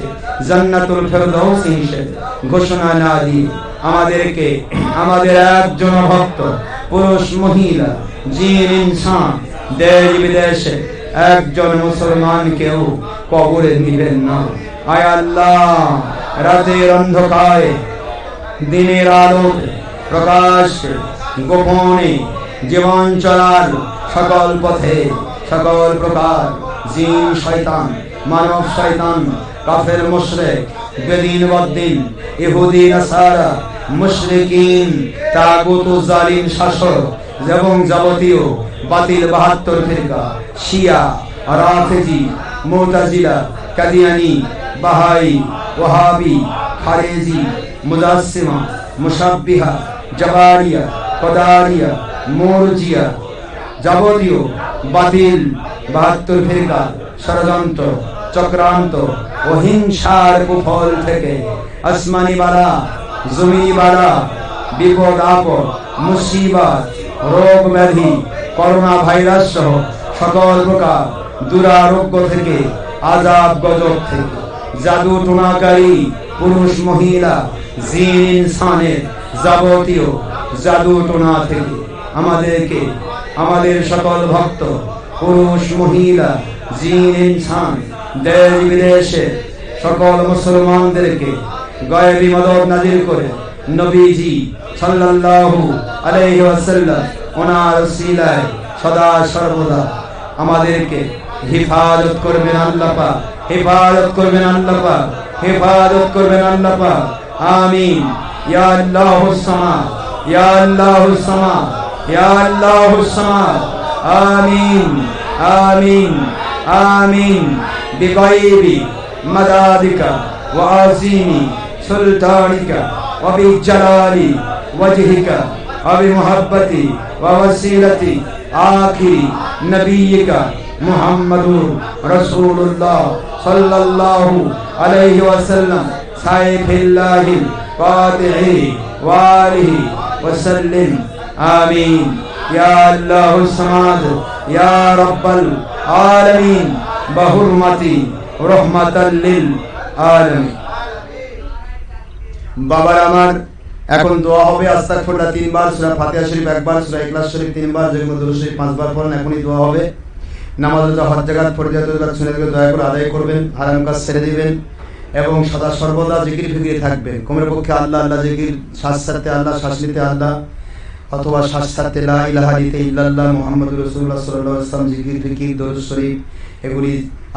কাছে জান্নাতুল ফেরদৌস হিসেবে ঘোষণা না দিয়ে আমাদেরকে আমাদের একজন ভক্ত, পুরুষ, মহিলা, জিন, ইনসান, দেশ বিদেশে একজন মুসলমানকেও কবরে দিবেন না। আয় আল্লাহ, রাতের অন্ধকারে, দিনের আলোতে প্রকাশ গোপনে, জীবন চলার সকল পথে, সকল প্রকার জিন, শয়তান, মানব শয়তান কাফের মুশরিক, বেদিন বদ্দিন ইহুদি, নাসারা, মুশরিকিন, তাগুত, জালিম, শাসক এবং যাবতীয় বাতিল বাহাত্তর ফিরকা, শিয়া, রাফেজি, মুতাজিলা, কাদিয়ানি, বাহাই, ওয়াহাবি, খারেজি মুদাসিমা মুসাব্বিহা জবারিয়া, কদারিয়া, মোরজিয়া যাবতীয় বাতিল বাহাত্তর ফিরকা ষড়যন্ত্র। চক্রান্ত ও হিংসার কুফল থেকে আসমানি বালা, জমিনি বালা, বিপদ, আপদ, মুসিবত, রোগ ব্যাধি, করোনা ভাইরাস সহ সকল প্রকার দুরারোগ্য থেকে, আজাব গজব থেকে, জাদু টোনাকারী পুরুষ মহিলা, জিন ইনসানের যাবতীয় জাদু টোনা থেকে আমাদেরকে, আমাদের সকল ভক্ত, পুরুষ মহিলা, জিন ইনসান দেশ বিদেশে সকল মুসলমানদেরকে গয়েবি মদত নাজির করে নবীজি সাল্লাল্লাহু আলাইহি ওয়াসাল্লাম ওনার সিলায় সদা সর্বদা আমাদেরকে হেফাজত করবেন আল্লাহ পাক, হেফাজত করবেন আল্লাহ পাক, হেফাজত করবেন আল্লাহ পাক। আমিন। ইয়া আল্লাহুস সামাদ। ইয়া আল্লাহুস সামাদ। ইয়া আল্লাহুস সামাদ। আমিন। আমিন। আমিন বিগাইবি মাদাদিকা ওয়া আযীমি সুলতানিকা ওয়া বিজালালি ওয়াজহিকা ওয়া বিমুহাব্বতি ওয়া ওয়াসিলাতি আখিরি নবিয়িকা মুহাম্মাদুর রাসূলুল্লাহ সাল্লাল্লাহু আলাইহি ওয়াসাল্লাম সাইফিল্লাহিল ফাতিহি ওয়া আলিহি ওয়াসাল্লিম আমিন ইয়া আল্লাহুস সামাদ ইয়া রাব্বাল আলামিন, বাহুরমাতি, রহমাতাল লিল আলামিন। বাবার আমার, এখন দোয়া হবে আস্তাগফিরুল্লাহ তিনবার, সূরা ফাতিহা শরীফ একবার, সূরা ইখলাস শরীফ তিনবার যেগুলো শরীফ পাঁচবার পড়েন, এখনই দোয়া হবে। নামাজ হজ জাকাত ফরজিয়াত জাকাত সুন্নাত দয়া করে আদায় করবেন, হারাম কাজ ছেড়ে দিবেন এবং সদা সর্বদা জিকির ফিকিরে থাকবেন কমের পক্ষে আল্লাহ আল্লাহ জিকির, শ্বাস ছাড়তে আল্লাহ, শ্বাস নিতে আল্লাহ অথবা ছাড়তে লা ইলাহা ইল্লা ইল্লাল্লাহ মুহাম্মাদুর রাসূলুল্লাহ সাল্লাল্লাহু আলাইহি এগুলি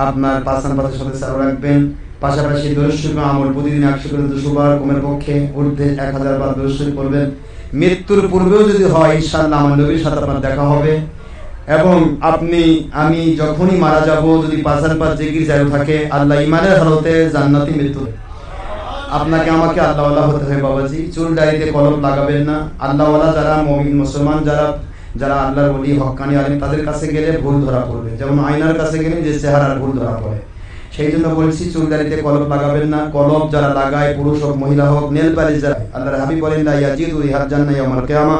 আপনার পাঁচ নাম্বারের সাথে চালু রাখবেন। পাশাপাশি দরুদ আমল প্রতিদিন একশো করে দুশো বার কমের পক্ষে ঊর্ধ্বে এক হাজার বার দরুদ শরীফ পড়বেন। মৃত্যুর পূর্বেও যদি হয়, ইনশাআল্লাহ আমার নবীর সাথে আপনার দেখা হবে। এবং আপনি, আমি যখনই মারা যাব, যদি পাঁচান পাঁচ জিকির চালু থাকে, আল্লাহ ইমানের হালতে জান্নাতি মৃত্যু। আপনাকে আমাকে আল্লাহওয়ালা হতে হয় বাবাজি। চুল ডাইতে কলম লাগাবেন না। আল্লাহওয়ালা যারা মমিন, মুসলমান, যারা যারা আল্লাহর বলি হকানি, আলেম, তাদের কাছে গেলে ভুল ধরা পড়বে। যেমন আয়নার কাছে গেলে যে চেহারার ভুল ধরা পড়ে। সেই জন্য বলছি, চুল দাড়িতে কলম লাগাবেন না। কলম যারা লাগায়, পুরুষ হোক, মহিলা হোক, নেল পালিশ যারা আল্লাহর হাবিব বলেন না ইয়াজিদু জান্নাই আমার কেয়ামা।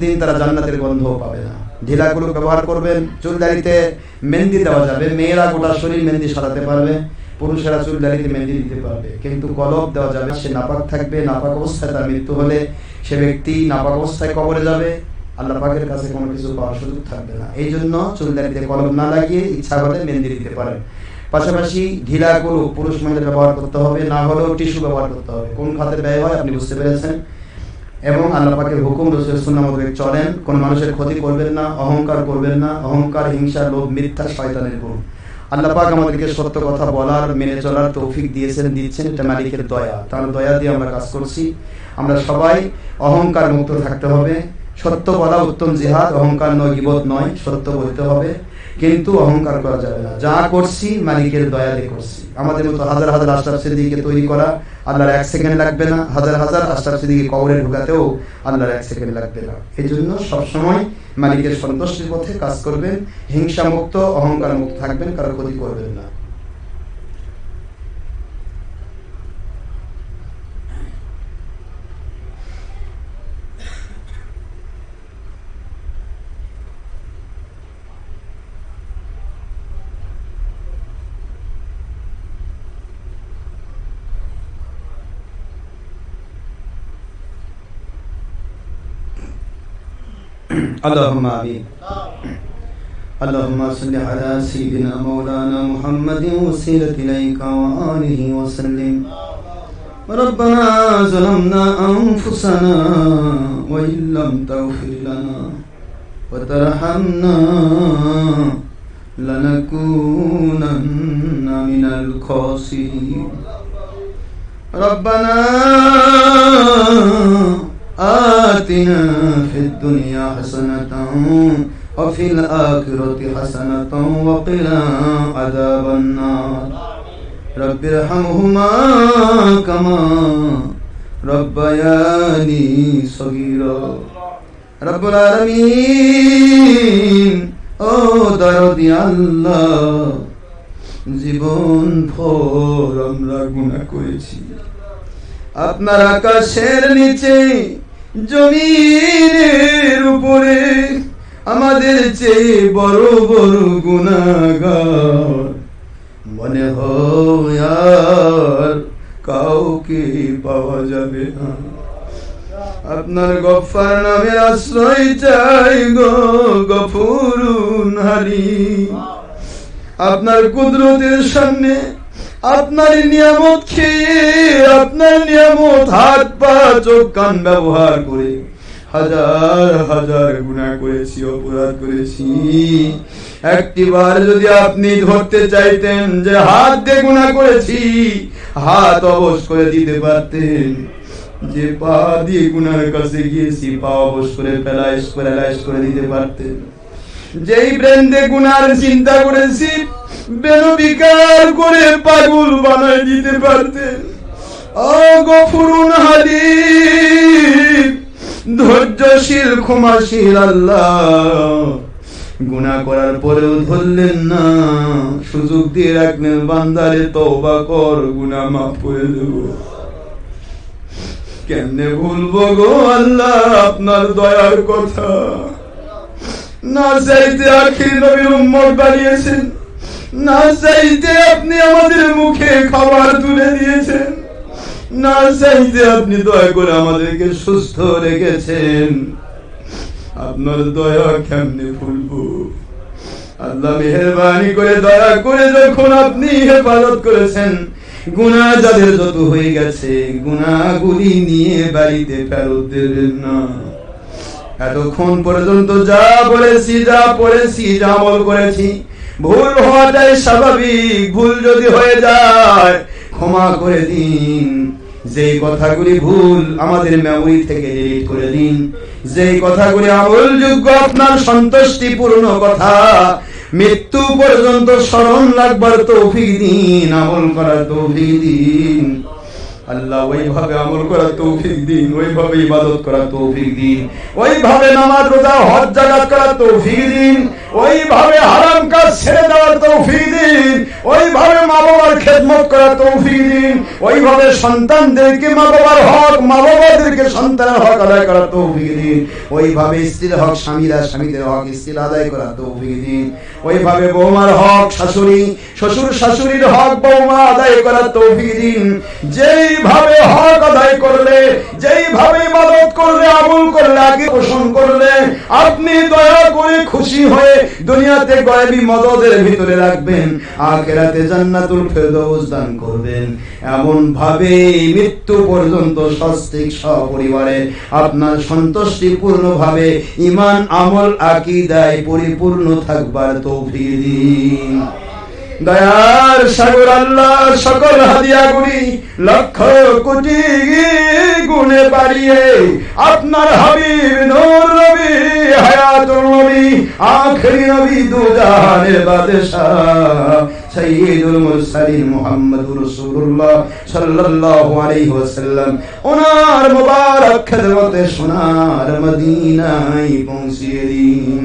দিন তারা জান্নাতের গন্ধও পাবে না। ঢিলাগুলো ব্যবহার করবেন। চুল দাড়িতে মেহেন্দি দেওয়া যাবে। মেয়েরা গোটা শরীর মেহেন্দি সাজাতে পারবে। পুরুষেরা চুল দাড়িতে মেহেন্দি দিতে পারবে। কিন্তু কলব দেওয়া যাবে সে নাপাক থাকবে, নাপাক অবস্থায় তার মৃত্যু হলে সে ব্যক্তি নাপাক অবস্থায় কবরে যাবে। আল্লাহ পাকের কাছে কোনো কিছু পাওয়ার সুযোগ থাকবে না। এই জন্য চুল না লাগিয়ে ইচ্ছা হলে মেহেন্দি দিতে পারেন। পাশাপাশি ঢিলাগুলো পুরুষ মহিলা ব্যবহার করতে হবে, না হলেও টিস্যু ব্যবহার করতে হবে। কোন খাতে ব্যয় হয় আপনি বুঝতে পেরেছেন? এবং আল্লাহ পাকের হুকুম রসুল চলেন। কোন মানুষের ক্ষতি করবেন না, অহংকার করবেন না। অহংকার, হিংসা, লোভ, মিথ্যা, শয়তানের আল্লাহ পাক আমাদেরকে সত্য কথা বলার, মেনে চলার তৌফিক দিয়েছেন, দিচ্ছেন, এটা মালিকের দয়া। তার দয়া দিয়ে আমরা কাজ করছি। আমরা সবাই অহংকার মুক্ত থাকতে হবে। সত্য বলা উত্তম জিহাদ, অহংকার নয়, গিবত নয়, সত্য বলতে হবে। কিন্তু অহংকার করা যাবে না। যা করছি, মালিকের দয়ালে করছি। আমাদের মতো হাজার হাজার আশরাফ সিদ্দিকে তৈরি করা আল্লাহর এক সেকেন্ড লাগবে না। হাজার হাজার আশরাফ সিদ্দিকে কবরে ঢুকাতেও আল্লাহর এক সেকেন্ড লাগবে না। এই জন্য সবসময় মালিকের সন্তুষ্টির পথে কাজ করবেন। হিংসা মুক্ত অহংকার মুক্ত থাকবেন, কারও ক্ষতি করবেন না। اللهم آمين اللهم صل على سيدنا مولانا محمد وسيلة إليك وآله وسلم. ربنا ظلمنا أنفسنا وإن لم تغفر لنا وترحمنا لنكونن من الخاسرين. ربنا آتنا في الدنيا حسنة وفي الآخرة حسنة وقنا عذاب النار رب ارحمهما كما ربياني صغيرا رب العالمين ও দরদি আল্লাহ জীবন ভর আমরা গুণা করেছি আপনার আকাশের নিচে জমিনের উপরে আমাদের চেয়ে বড় বড় গুণাগার মনে হয় আর কাউকে পাওয়া যাবে না। আপনার গফার নামে আশ্রয় চাই গো গফুরুন হারি। আপনার কুদরতের সামনে আপনার নিয়ামত খেয়ে, আপনার নিয়ামত হাত পা, চোখ, কান ব্যবহার করে হাজার হাজার গুণা করেছি, অপরাধ করেছি। একটিবার যদি আপনি ধরতে চাইতেন যে হাত দিয়ে গুণা করেছি, হাত অবশ করে দিতে পারতেন। যে পা দিয়ে গুনার কাছে গিয়েছি, পা অবশ করে ফেলাইশ করে করে দিতে পারতেন। যেই ব্রেন্ডে গুনার চিন্তা করেছি বেনবিকার করে পাগল বানাই দিতে পারতেন অগফুরুন ধৈর্যশীল, ক্ষমাশীল আল্লাহ। গুনাহ করার পরেও ধরলেন না। সুযোগ দিয়ে রাখলেন বান্দারে, তওবা কর গুনাহ মাফ করে দেবো। কেমনে ভুলবো গো আল্লাহ, আপনার দয়ার কথা। না চাইতে আখির নবীর উম্মত বানিয়েছেন। না চাইতে আপনি আমাদের মুখে খাবার তুলে দিয়েছেন। না চাইতে আপনি দয়া করে আমাদেরকে সুস্থ রেখেছেন। আপনার দয়া কেমনে ভুলবো? আল্লাহ মেহরবানি করে, দয়া করে যখন আপনি হেফাজত করেছেন গুণা যাদের যত হয়ে গেছে গুণাগুলি নিয়ে বাড়িতে ফেরত দেবেন না। এতক্ষণ পর্যন্ত যা বলেছি, যা পড়েছি, যা আমল করেছি ভুল হওয়াটাই স্বাভাবিক, ভুল যদি হয়ে যায়, ক্ষমা করে দিন। যেই কথাগুলি ভুল, আমাদের মেমোরি থেকে ডিলিট করে দিন। যেই কথাগুলি আমলযোগ্য, আপনার সন্তুষ্টিপূর্ণ কথা, মৃত্যু পর্যন্ত স্মরণ রাখবার তৌফিক দিন, আমল করার তৌফিক দিন। আল্লাহ, ওইভাবে আমল করার তৌফিক দিন, ওইভাবে ইবাদত করার তৌফিক দিন, ওইভাবে নামাজ, রোজা, হজ, জাকাত করার তৌফিক দিন, ওইভাবে হারাম কাজ ছেড়ে দেওয়ার তৌফিক দিন, ওইভাবে মা বাবার খেদমত করার তৌফিক দিন, ওইভাবে সন্তানদেরকে মা বাবার হক মা বাবাদেরকে সন্তানের হক আদায় করার তৌফিক দিন, ওইভাবে স্ত্রীর হক, স্বামীরা স্বামীদের হক, স্ত্রীর আদায় করার তৌফিক দিন, ওইভাবে বৌমার হক, শাশুড়ি, শ্বশুর শাশুড়ির হক, বৌমা আদায় করার তৌফিক দিন যেইভাবে হক আদায় করলে, যেইভাবে ইবাদত করলে, আমল করলে আগে পোষণ করলে, আপনি দয়া করে খুশি হয়ে দুনিয়াতে গয়বি মদদের ভিতরে রাখবেন, আখেরাতে জান্নাতুল ফেরদৌস দান করবেন। এমন ভাবে মৃত্যু পর্যন্ত সস্তিক সপরিবারে আপনার সন্তুষ্টিপূর্ণ ভাবে ইমান আমল, আকিদায় পরিপূর্ণ থাকবার তৌফিক দিন। দয়ার সাগর আল্লাহ সকল হাদিয়াগুলি লক্ষ কোটি গুণে বাড়িয়ে আপনার হাবিব নূর নবী হায়াতুল নবী, আখরি নবী দুজাহানের বাদশাহ সাইয়্যিদুল মুরসালিন মুহাম্মদুর রাসূলুল্লাহ সাল্লাল্লাহু আলাইহি ওয়াসাল্লাম। ওনার মোবারক খেদমতে সোনার মদিনায় পৌঁছিয়ে দিন।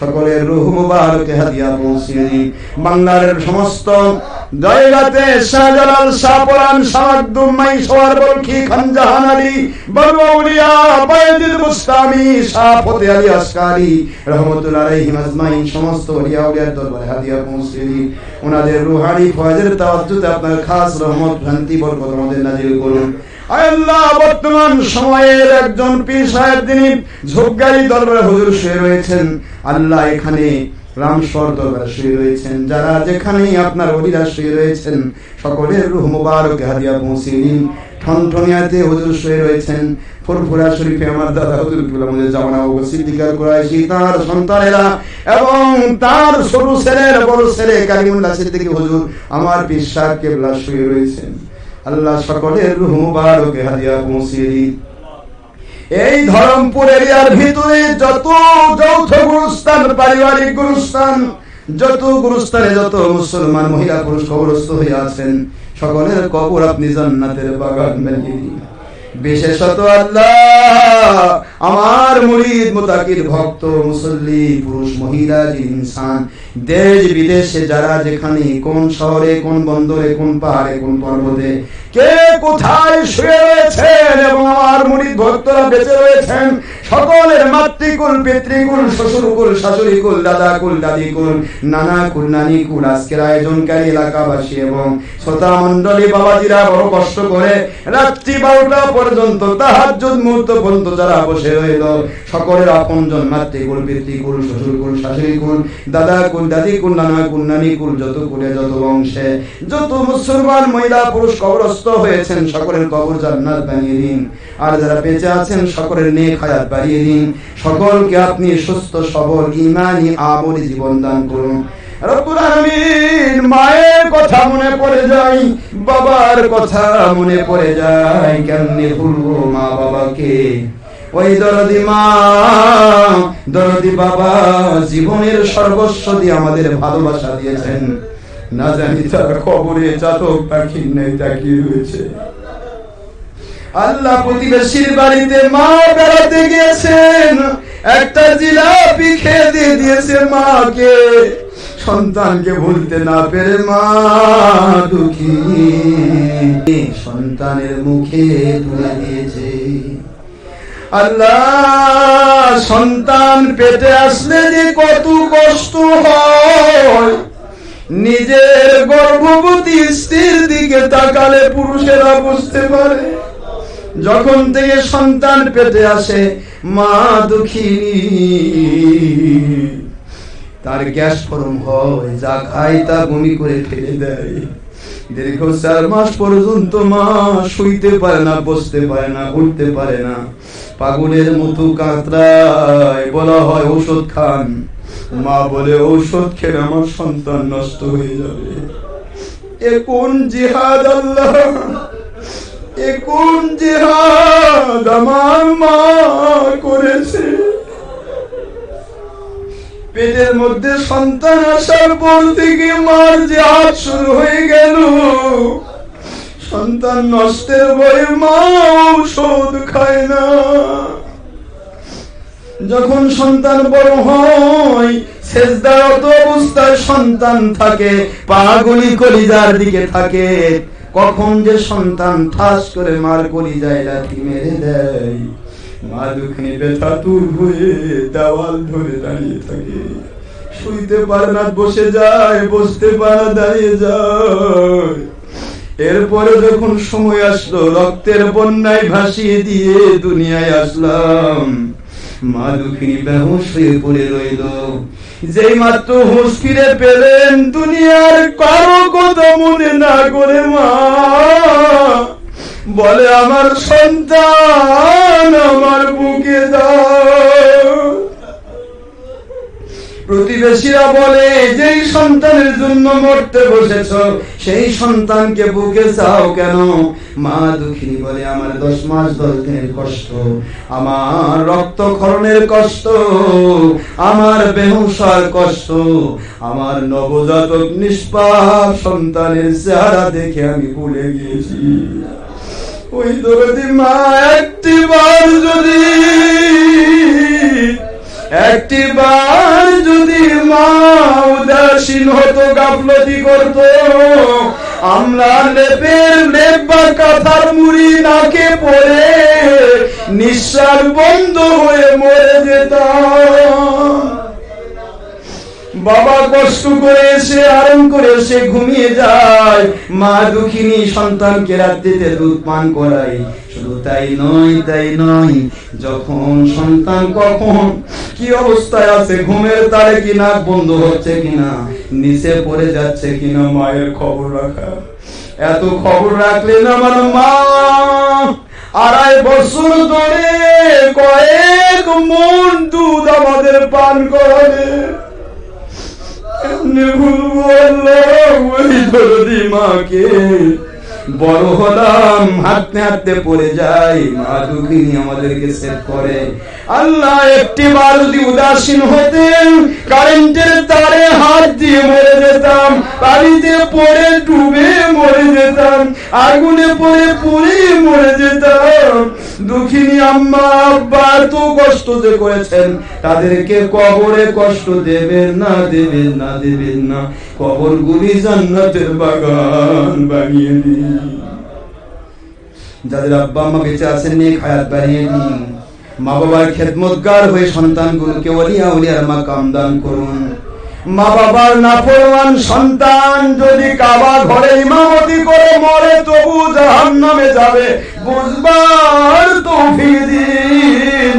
সকলের রুহ মুবারকে হাদিয়া পৌঁছিয়ে দিন বাংলার সমস্ত জায়গাতে শাহজালাল শাহপুরান শাহদুম মাই সওয়ার বলখি খানজাহান আলী, বনু আউলিয়া বাইজিদ মুস্তামি শাহ ফতে আলী আসকারি, রহমতুল্লাহ আলাইহিম আজমাইন, সমস্ত ওলিয়া উলিয়ার দরবারে হাদিয়া পৌঁছে দিন ওনাদের রুহানি ফয়জের তাওয়াজ্জুতে আপনার খাস রহমত শান্তি বরকত আমাদের নাজিল করুন। বর্তমান সময়ের একজন পীর সাহেব ঝোপগাড়ি দরবারে হুজুর শুয়ে রয়েছেন। আল্লাহ এখানে রামস্বর দরবারে শুয়ে রয়েছেন। যারা যেখানেই আপনার শুয়ে রয়েছেন, সকলের রুহ মুবারক হাদিয়া পৌঁছে ঠনঠনিয়াতে হুজুর শুয়ে রয়েছেন। ফুরফুরা শরীফে আমার দাদা হুজুর জামানা ও তার সন্তানেরা এবং তার ছোট ছেলের বড় ছেলে হুজুর, আমার সাহেব কেবলা শুয়ে রয়েছেন। আল্লাহ সকলের রুহ মুবারকে হাদিয়া পৌঁছিয়ে এই ধরমপুর এরিয়ার ভিতরে যত যৌথ গুরুস্থান, পারিবারিক গুরুস্থান, যত গুরুস্থানে যত মুসলমান, মহিলা, পুরুষ কবরস্থ হয়ে আছেন, সকলের কবর আপনি জান্নাতের বাগান দিন। বিশেষত আল্লাহ। আমার মুরিদ, মুতাকির ভক্ত, মুসল্লি, পুরুষ, মহিলা ইনসান, দেশ, বিদেশে যারা যেখানে, কোন শহরে, কোন বন্দরে, কোন পাহাড়ে, কোন পর্বতে, কে কোথায় শুয়ে রয়েছেন এবং আমার মুরিদ ভক্তরা বেঁচে রয়েছেন? সকলের মাতৃকুল, পিতৃকুল, শ্বশুরকুল, শাশুড়িকুল, দাদাকুল, দাদিকুল আজকের আয়োজনকারী এলাকাবাসী এবং শ্রোতা মন্ডলী বাবাজিরা বড় কষ্ট করে রাত্রি বারোটা পর্যন্ত তাহাজ্জুদ মুহূর্ত পর্যন্ত যারা বসে রইল, সকলের আপনজন মাতৃকুল, পিতৃকুল, শ্বশুরকুল, শাশুড়িকুল, দাদাকুল, দাদিকুল, নানাকুল, নানিকুল যত কুলে যত বংশে। যত মুসলমান, মহিলা, পুরুষ কবরস্থ হয়েছেন, সকলের কবর জান্নাত বানিয়ে দিন। আর যারা বেঁচে আছেন, সকলের নেক হায়াত বাড়িয়ে দিন। সকলকে আপনি সুস্থ, সবল, ইমানি আমলি জীবন দান করুন। রব্বুল আলামিন মায়ের কথা মনে পড়ে বাবার কথা মনে পড়ে ভুলবো মা বাবাকে? ওই দরদি মা, দরদি বাবা জীবনের সর্বস্ব দিয়ে আমাদের ভালোবাসা দিয়েছেন। না জানি তার কবরে চাতক পাখির নেই তাকিয়ে রয়েছে? আল্লাহ প্রতিবেশীর বাড়িতে মা বেড়াতে গিয়েছেন, একটা জিলাপি খেয়ে দিয়ে দিয়েছে মাকে। সন্তানকে ভুলতে না পেরে মা দুঃখী। সন্তানের মুখে তুলে দিয়েছে। আল্লাহ, সন্তান পেটে আসলে যে কত কষ্ট হয়। নিজের গর্ভবতী স্ত্রীর দিকে তাকালে পুরুষেরা বুঝতে পারে, যখন থেকে সন্তান পেটে আসে মা দুঃখিনী। তার গ্যাস ফরম হয় যা খায় তা বমি করে ফেলে দেয়। দীর্ঘ চার মাস পর্যন্ত মা শুইতে পারে না, বসতে পারে না, উঠতে পারে না। পাগলের মতো কাতরায় বলা হয় ঔষধ খান। মা বলে, ঔষধ খেলে আমার সন্তান নষ্ট হয়ে যাবে। এ কোন জিহাদ আল্লাহ? এ কোন জিহাদ আমার মা করেছে? পেটের মধ্যে সন্তান আসার পর থেকে মার যে হাত শুরু হয়ে গেল। সন্তান নষ্টের ভয়ে মা ঔষধ খায় না। যখন সন্তান বড় হয় শেষদারত অবস্থায় সন্তান থাকে, পাগুলি কলিজার দিকে থাকে। কখন যে সন্তান ঠাস করে মার কলিজায় লাথি মেরে দেয়। মা দুখানি ব্যথা তুর হয়ে দেওয়াল ধরে দাঁড়িয়ে থাকে। শুইতে পারে না, বসে যায়, বসতে পারে দাঁড়িয়ে যায়। এরপরে যখন সময় আসলো, রক্তের বন্যায় ভাসিয়ে দিয়ে দুনিয়ায় আসলাম। মা দুঃখিনী বেহুশ হয়ে পড়ে রইল। যেই মাত্র হুঁশ ফিরে পেলেন, দুনিয়ার কারও কথা মনে না করে মা। বলে, আমার সন্তান আমার বুকে দাও। প্রতিবেশীরা বলে, যেই সন্তানের জন্য মরতে বসেছ, সেই সন্তানকে বুকে চাও কেন? মা দুঃখিনী বলে, আমার দশ মাস দশ দিনের কষ্ট, আমার রক্তক্ষরণের কষ্ট, আমার বেহুসার কষ্ট, আমার নবজাতক নিষ্পাপ সন্তানের চেহারা দেখে আমি ভুলে গিয়েছি। ওই দরদি মা একটি বার যদি একটি বার যদি মা উদাসীন হতো, গাফলতি করত, আমরা লেপের লেপ বা কাঁথার মুড়ি নাকে পড়ে নিঃশ্বাস বন্ধ হয়ে মরে যেতাম। বাবা কষ্ট করে এসে আরাম করে এসে ঘুমিয়ে যায়। মা দুঃখিনী সন্তানকে রাত্রিতে দুধ পান করাই শুধু তাই নয় তাই নয়, যখন সন্তান কখন কি অবস্থায় আছে, ঘুমের তারে কি নাক বন্ধ হচ্ছে কিনা, নিচে পড়ে যাচ্ছে কিনা মায়ের খবর রাখা। এত খবর রাখলে না আমার মা আড়াই বছর ধরে কয়েক মন দুধ আমাদের পান করাবে। মাকে বড় হলাম হাঁটতে হাঁটতে পড়ে যাই মা দুঃখিনী আমাদেরকে সেভ করে আল্লাহ একটি বার যদি উদাসীন হতেন কারেন্টের তারে হাত দিয়ে মরে যেতাম পানিতে পড়ে ডুবে মরে যেতাম আগুনে পড়ে পুড়ে মরে যেতাম দুঃখিনী আম্মা, আব্বা, এত কষ্ট যে করেছেন, তাদেরকে কবরে কষ্ট দেবেন না দেবেন না দেবেন না। কবর গুলি জান্নাতের বাগান বানিয়ে দিন। যাদের আব্বা আম্মা বেঁচে আছেন নিয়ে খায়াত বাড়িয়ে দিন। মা বাবার খেদমতগার হয়ে সন্তানগুলোকে ওলিয়া উলিয়ার মাকাম দান করুন। মা বাবার নাফরমান সন্তান যদি কাবা ঘরে ইমামতি করে মরে, তবু জাহান নামে যাবে। বুঝবার তৌফিক দিন।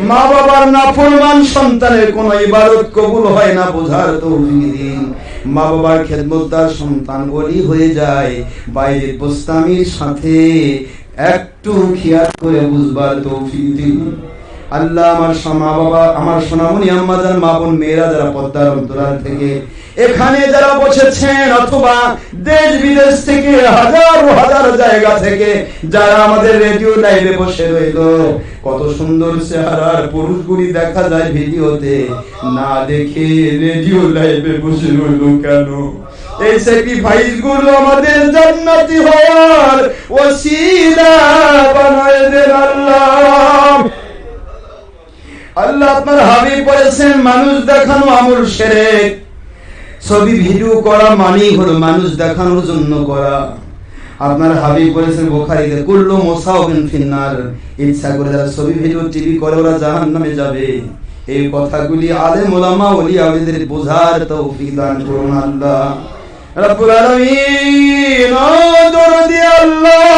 মা বাবার নাফরমান সন্তানের কোন ইবাদত কবুল হয় না, বোঝার তৌফিক দিন। মা বাবার খেদমতদার সন্তান বলি হয়ে যায়। বাইরে বোস্তামির সাথে একটু খেয়াল করে বুঝবার তৌফিক দিন। আল্লাহ আমার মা বাবা, আমার সোনামণি আম্মাজান মা বোন মেয়েরা যারা পদ্মার অন্তরাল থেকে এখানে যারা বসেছেন অথবা দেশ বিদেশ থেকে হাজার হাজার জায়গা থেকে যারা আমাদের রেডিও লাইভে বসে রইল, কত সুন্দর চেহারার পুরুষগুলি দেখা যায় ভিডিওতে। না দেখে রেডিও লাইভে বসে রইল কেন? এই স্যাক্রিফাইসগুলো আমাদের জান্নাতি হওয়ার ওসিলা বানায় দেন আল্লাহ। আল্লাহ আপনার হাবি বলেছেন, মানুষ দেখানো আমল সেরে ছবি ভিডিও করা মানেই হলো মানুষ দেখানোর জন্য করা। আপনার হাবিব বলেছেন, বোখারিতে, কুল্লু মোসাউবিন ফিন্নার। ইচ্ছা করে যারা ছবি ভিডিও টিভি করে, ওরা জাহান নামে যাবে। এই কথাগুলি আলেম মোলামা ওলি আউলিদের বোঝার তৌফিক দান করুন আল্লাহ। রব্বুল আলামিন আল্লাহ!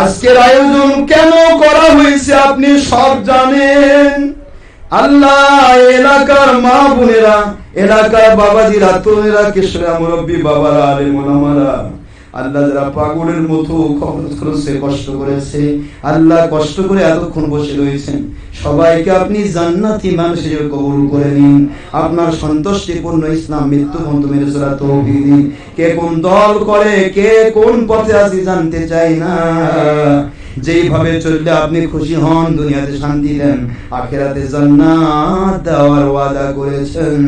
আজকের আয়োজন কেন করা হয়েছে আপনি সব জানেন? আল্লাহ, এলাকার মা বোনেরা, এলাকার বাবাজিরা তোমেরা কেশরা মুরব্বী বাবারা আলে মোলামারা আল্লাহ যারা পাগলের মতো খরচ কষ্ট করেছে, আল্লাহ কষ্ট করে এতক্ষণ বসে রয়েছেন। সবাইকে আপনি জান্নাতি মানুষ হিসেবে কবুল করে নিন। আপনার সন্তুষ্টিপূর্ণ ইসলাম মৃত্যু বন্ধু মেরে চলা দিন। কে কোন দল করে, কে কোন পথে আছে জানতে চাই না। যেইভাবে চললে আপনি খুশি হন, দুনিয়াতে শান্তি দেন আখেরাতে জান্নাত দেওয়ার ওয়াদা করেছেন।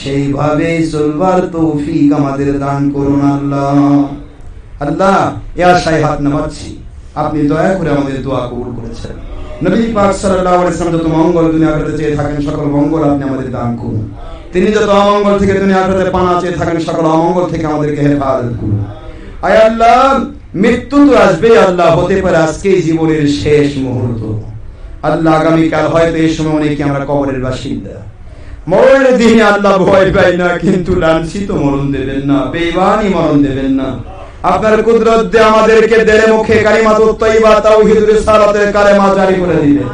সেইভাবে চলবার তৌফিক আমাদের দান করুন আল্লাহ। আল্লাহ, এ আশায় হাত নামাচ্ছি। আপনি দয়া করে আমাদের দোয়া কবুল করেছেন। নবী পাক সাল্লাল্লাহু আলাইহি ওয়াসাল্লাম যত মঙ্গল দুনিয়া আখেরাতে চেয়ে থাকেন, সকল মঙ্গল আপনি আমাদের দান করুন। তিনি যত অমঙ্গল থেকে দুনিয়া আখেরাতে পানা চেয়ে থাকেন, সকল অমঙ্গল থেকে আমাদেরকে হেফাজত করুন। আয় আল্লাহ, মৃত্যু তো আসবে আল্লাহ, হতে পারে আজকেই জীবনের শেষ মুহূর্ত। আল্লাহ আগামীকাল হয়তো এই সময় অনেকে আমরা কবরের বাসিন্দা। মরণের দিনে আল্লাহ ভয় পাই না, কিন্তু লাঞ্ছিত মরণ দেবেন না, বেইমানি মরণ দেবেন না। আপনার কুদরত দিয়ে আমাদেরকে দেড়ে মুখে কালিমাত তৈবা তাওহীদুর রিসালাতের কালেমা জারি করে দিবে।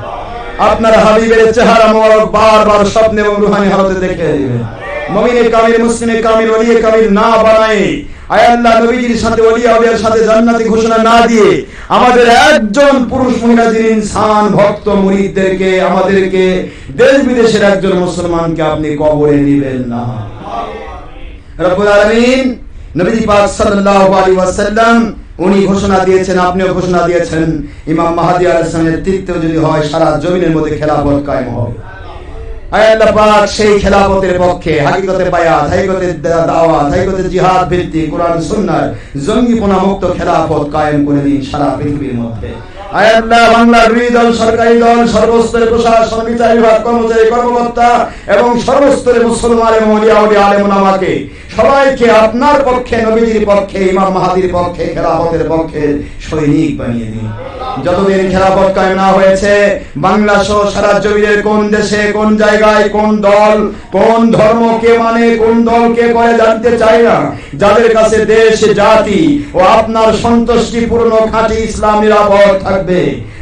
আপনার হাবিবের চেহারা মোবারক বারবার স্বপ্নে এবং রুহানি হালতে দেখে দিবে। মুমিনে কামিল, মুসলিমে কামিল ওলিয়ে কামিল না আল্লাহ নবীজির সাথে সাথে জান্নাতি ঘোষণা না দিয়ে আমাদের একজন পুরুষ মহিলা ইনসান ভক্ত, মুরিদদেরকে, আমাদেরকে দেশ বিদেশের একজন মুসলমানকে আপনি কবরে নেবেন না। রব্বুল আলামিন নবীজি পাক উনি ঘোষণা দিয়েছেন, আপনিও ঘোষণা দিয়েছেন, ইমাম মাহাদি নেতৃত্ব যদি হয়, সারা জমিনের মধ্যে খেলাফত হবে। সেই খেলাফতের পক্ষে দাওয়াত জিহাদ কোরআন মুক্ত খেলাফত কায়েম করে দিন সারা পৃথিবীর মধ্যে। সরকারি দল প্রশাসন, বিচার এবং সর্বস্তরে মুসলমান এবং ওলামাকে সবাইকে আপনার পক্ষে, নবীজির পক্ষে, ইমাম মাহাদির পক্ষে, খেলাফতের পক্ষে সৈনিক বানিয়ে দিন। যতদিন খেলাফত কায়েম না হয়েছে, বাংলা সহ সারা জমিনের কোন দেশে, কোন জায়গায়, কোন দল, কোন ধর্ম কে মানে কোন দল কে করে জানতে চাই না। যাদের কাছে দেশ, জাতি ও আপনার সন্তুষ্টি পূর্ণ খাঁটি ইসলাম নিরাপদ থাকবে।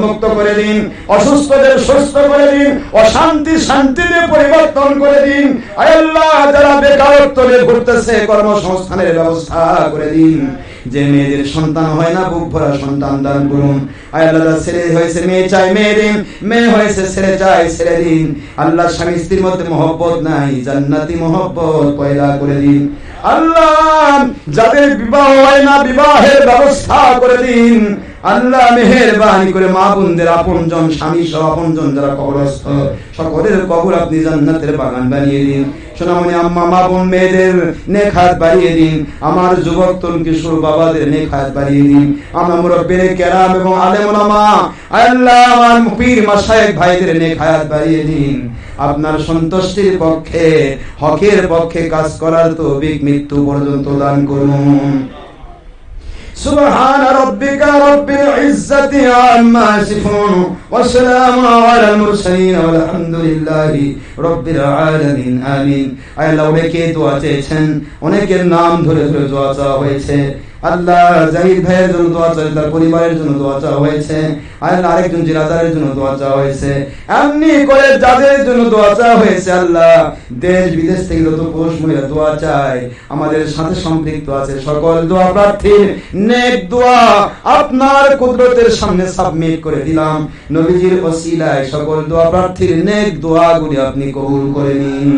মুক্ত করে দিন। অসুস্থদের সুস্থ করে দিন। অশান্তি শান্তিতে পরিবর্তন করে দিন। আল্লাহ, যারা বেকারত্ব ঘুরতেছে, কর্মসংস্থানের ব্যবস্থা করে দিন। যে মেয়েদের সন্তান হয় না, বুক ভরা সন্তান দান করুন। আল্লাহ ছেলে হয়েছে মেয়ে, চাই মেয়ে দিন। মেয়ে হয়েছে ছেলে, চাই ছেলে দিন। আল্লাহ স্বামী স্ত্রীর মধ্যে মহব্বত নাই, জান্নাতি মহব্বত পয়দা করে দিন। আল্লাহ, যাদের বিবাহ হয় না, বিবাহের ব্যবস্থা করে দিন। আল্লাহ মেহেরবানি করে মা বোনদের স্বামী সহ যারা কবরস্থ, সকলের কবর আপনি জান্নাতের বাগান বানিয়ে দিন। সোনামণি আম্মা, মা বোন, মেয়েদের বাড়িয়ে দিন। আমার যুবক তরুণ কিশোর বাবাদের নেখাত বাড়িয়ে দিন। আমার মুরব্বীর কেরাম এবং আলেমা আল্লাহ আমার পীর ভাইদের নেখাত বাড়িয়ে দিন। আপনার সন্তুষ্টির পক্ষে হকের পক্ষে কাজ করার তো মৃত্যু পর্যন্ত দান করুন سبحان ربك رب العزة عما يصفون والسلام على المرسلين والحمد لله رب العالمين آمين আল্লাহ অনেকে দোয়া চেয়েছেন অনেকের নাম ধরে ধরে দোয়া চাওয়া হয়েছে আল্লাহ জাহিদ ভাইয়ের জন্য দোয়া চাই তার পরিবারের জন্য দোয়া চাওয়া হয়েছে আল্লাহ আরেকজন জিরাদারের জন্য দোয়া চাওয়া হয়েছে এমনি করে যাদের জন্য দোয়া চাওয়া হয়েছে আল্লাহ দেশ বিদেশ থেকে যত পুরুষ মহিলা দোয়া চায় আমাদের সাথে সম্পৃক্ত আছে সকল দোয়া প্রার্থীর নেক দোয়া আপনার কুদরতের সামনে সাবমিট করে দিলাম নবীজির ওসিলায় সকল দোয়া প্রার্থীর নেক দোয়াগুলি আপনি কবুল করে নিন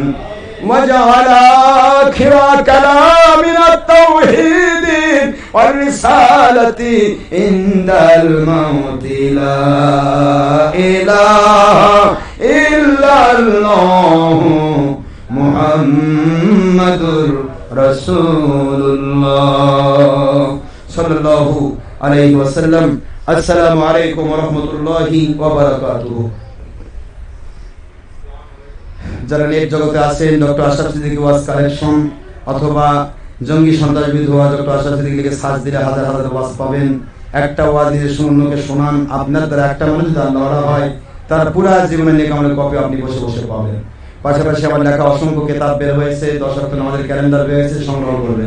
وجعل آخر كلامنا التوحيد والرسالة عند الموت لا إله إلا الله محمد رسول الله صلى الله عليه وسلم السلام عليكم ورحمة الله وبركاته যারা নেট জগতে আছেন ডক্টর আশরাফ সিদ্দিকী ওয়াজ কালেকশন অথবা জঙ্গি সন্ত্রাস বিরোধী ওয়াজ ডক্টর দিলে হাজার হাজার ওয়াজ পাবেন। একটা ওয়াজ দিয়ে শূন্যকে শোনান, আপনার দ্বারা একটা মানুষ যদি আল্লাহ হয়, তার পুরা জীবনের আমাদের কপি আপনি বসে বসে পাবেন। পাশাপাশি আমার লেখা অসংখ্য কেতাব বের হয়েছে দর্শক আমাদের ক্যালেন্ডার বের হয়েছে, সংগ্রহ করবেন।